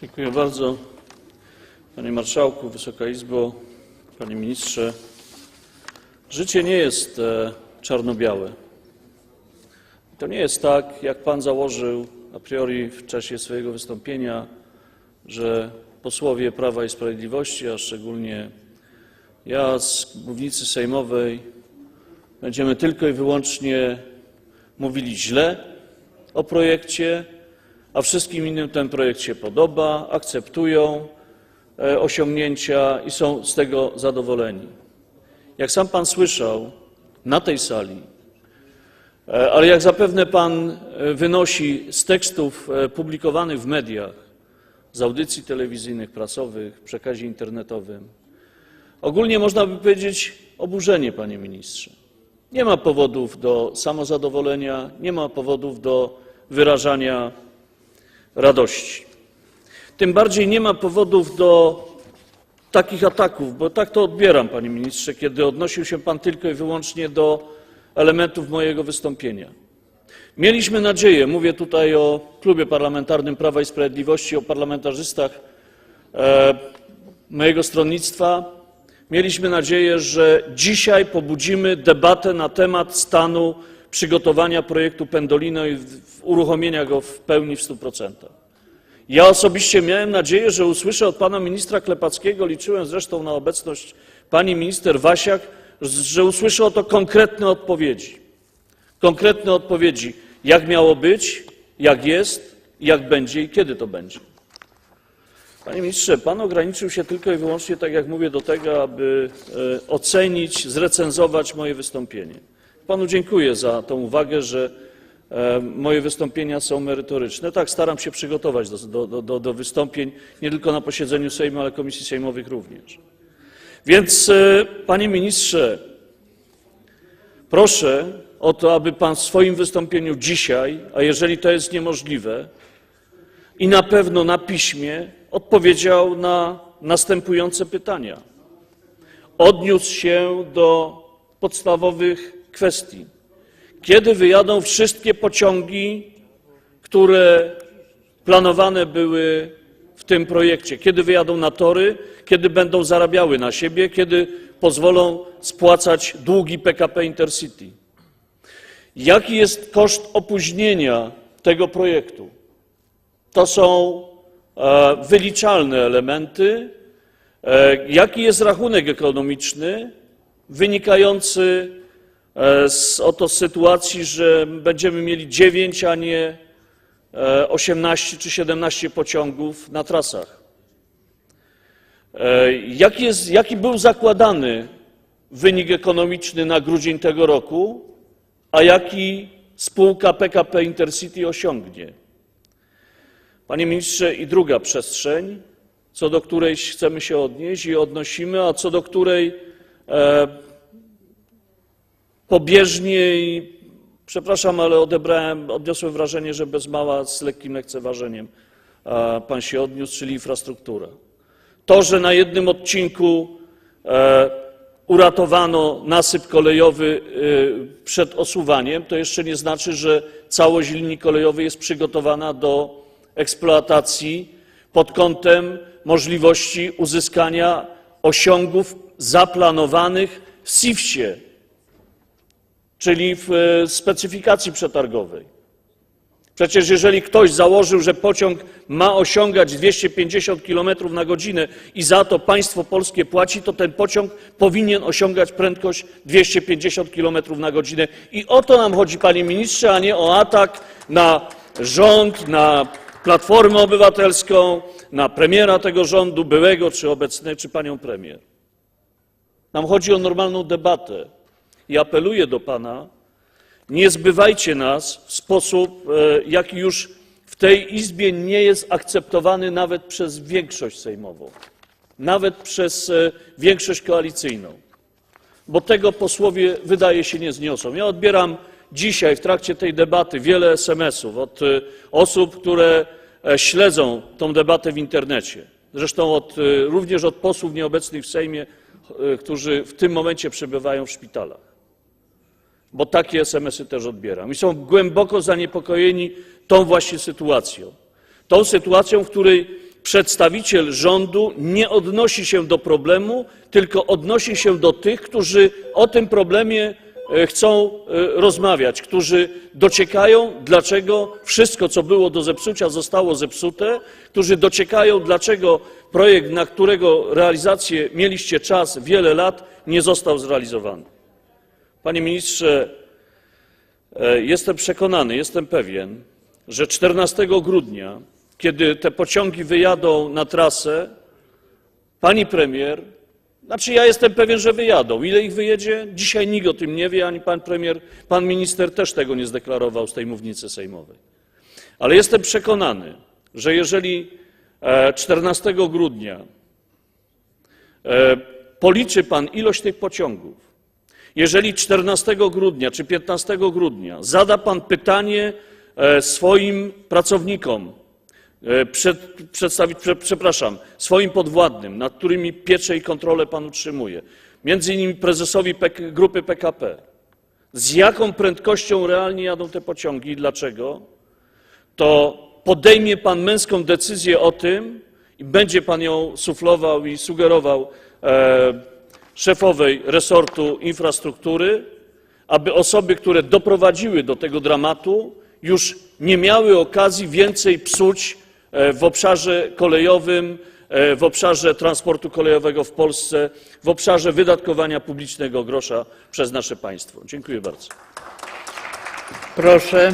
Dziękuję bardzo. Panie Marszałku, Wysoka Izbo, Panie Ministrze. Życie nie jest e, czarno-białe. To nie jest tak, jak Pan założył a priori w czasie swojego wystąpienia, że posłowie Prawa i Sprawiedliwości, a szczególnie ja z mównicy sejmowej, będziemy tylko i wyłącznie mówili źle o projekcie, a wszystkim innym ten projekt się podoba, akceptują e, osiągnięcia i są z tego zadowoleni. Jak sam Pan słyszał na tej sali, e, ale jak zapewne Pan e, wynosi z tekstów publikowanych w mediach, z audycji telewizyjnych, prasowych, w przekazie internetowym, ogólnie można by powiedzieć oburzenie, Panie Ministrze. Nie ma powodów do samozadowolenia, nie ma powodów do wyrażania radości. Tym bardziej nie ma powodów do takich ataków, bo tak to odbieram, panie ministrze, kiedy odnosił się pan tylko i wyłącznie do elementów mojego wystąpienia. Mieliśmy nadzieję, mówię tutaj o klubie parlamentarnym Prawa i Sprawiedliwości, o parlamentarzystach e, mojego stronnictwa, mieliśmy nadzieję, że dzisiaj pobudzimy debatę na temat stanu przygotowania projektu Pendolino i uruchomienia go w pełni w 100%. Ja osobiście miałem nadzieję, że usłyszę od pana ministra Klepackiego, liczyłem zresztą na obecność pani minister Wasiak, że usłyszę oto konkretne odpowiedzi. Konkretne odpowiedzi, jak miało być, jak jest, jak będzie i kiedy to będzie. Panie ministrze, pan ograniczył się tylko i wyłącznie, tak jak mówię, do tego, aby e, ocenić, zrecenzować moje wystąpienie. Panu dziękuję za tą uwagę, że e, moje wystąpienia są merytoryczne. Tak, staram się przygotować do, do, do, do wystąpień nie tylko na posiedzeniu Sejmu, ale komisji sejmowych również. Więc, e, panie ministrze, proszę o to, aby pan w swoim wystąpieniu dzisiaj, a jeżeli to jest niemożliwe, i na pewno na piśmie odpowiedział na następujące pytania. Odniósł się do podstawowych kwestii. Kiedy wyjadą wszystkie pociągi, które planowane były w tym projekcie? Kiedy wyjadą na tory? Kiedy będą zarabiały na siebie? Kiedy pozwolą spłacać długi PKP Intercity? Jaki jest koszt opóźnienia tego projektu? To są e, wyliczalne elementy. E, Jaki jest rachunek ekonomiczny wynikający z oto sytuacji, że będziemy mieli 9, a nie e, 18 czy 17 pociągów na trasach? E, Jaki, jest, jaki był zakładany wynik ekonomiczny na grudzień tego roku, a jaki spółka PKP Intercity osiągnie? Panie ministrze, i druga przestrzeń, co do której chcemy się odnieść i odnosimy, a co do której e, pobieżnie i przepraszam, ale odebrałem, odniosłem wrażenie, że bez mała z lekkim lekceważeniem pan się odniósł, czyli infrastruktura. To, że na jednym odcinku e, uratowano nasyp kolejowy e, przed osuwaniem, to jeszcze nie znaczy, że całość linii kolejowej jest przygotowana do eksploatacji pod kątem możliwości uzyskania osiągów zaplanowanych w SIFS-ie, czyli w e, specyfikacji przetargowej. Przecież jeżeli ktoś założył, że pociąg ma osiągać 250 km na godzinę i za to państwo polskie płaci, to ten pociąg powinien osiągać prędkość 250 km na godzinę. I o to nam chodzi, panie ministrze, a nie o atak na rząd, na Platformę Obywatelską, na premiera tego rządu, byłego czy obecnego, czy panią premier. Nam chodzi o normalną debatę i apeluję do pana, nie zbywajcie nas w sposób, e, jaki już w tej Izbie nie jest akceptowany nawet przez większość sejmową, nawet przez e, większość koalicyjną, bo tego posłowie wydaje się nie zniosą. Ja odbieram dzisiaj w trakcie tej debaty wiele SMS-ów od e, osób, które śledzą tą debatę w internecie, zresztą od, również od posłów nieobecnych w Sejmie, którzy w tym momencie przebywają w szpitalach bo takie SMS-y też odbieram. I są głęboko zaniepokojeni tą właśnie sytuacją. Tą sytuacją, w której przedstawiciel rządu nie odnosi się do problemu, tylko odnosi się do tych, którzy o tym problemie e, chcą e, rozmawiać, którzy dociekają, dlaczego wszystko, co było do zepsucia, zostało zepsute, którzy dociekają, dlaczego projekt, na którego realizację mieliście czas wiele lat, nie został zrealizowany. Panie ministrze, e, jestem przekonany, jestem pewien, że 14 grudnia, kiedy te pociągi wyjadą na trasę, pani premier, znaczy ja jestem pewien, że wyjadą. Ile ich wyjedzie? Dzisiaj nikt o tym nie wie, ani pan premier, pan minister też tego nie zdeklarował z tej mównicy sejmowej. Ale jestem przekonany, że jeżeli e, 14 grudnia e, policzy pan ilość tych pociągów, jeżeli 14 grudnia czy 15 grudnia zada pan pytanie e, swoim pracownikom, e, przed, przedstawić, prze, przepraszam, swoim podwładnym, nad którymi pieczę i kontrolę pan utrzymuje, między innymi prezesowi PK, grupy PKP, z jaką prędkością realnie jadą te pociągi i dlaczego, to podejmie pan męską decyzję o tym i będzie pan ją suflował i sugerował e, szefowej resortu infrastruktury, aby osoby, które doprowadziły do tego dramatu, już nie miały okazji więcej psuć e, w obszarze kolejowym, e, w obszarze transportu kolejowego w Polsce, w obszarze wydatkowania publicznego grosza przez nasze państwo. Dziękuję bardzo. Proszę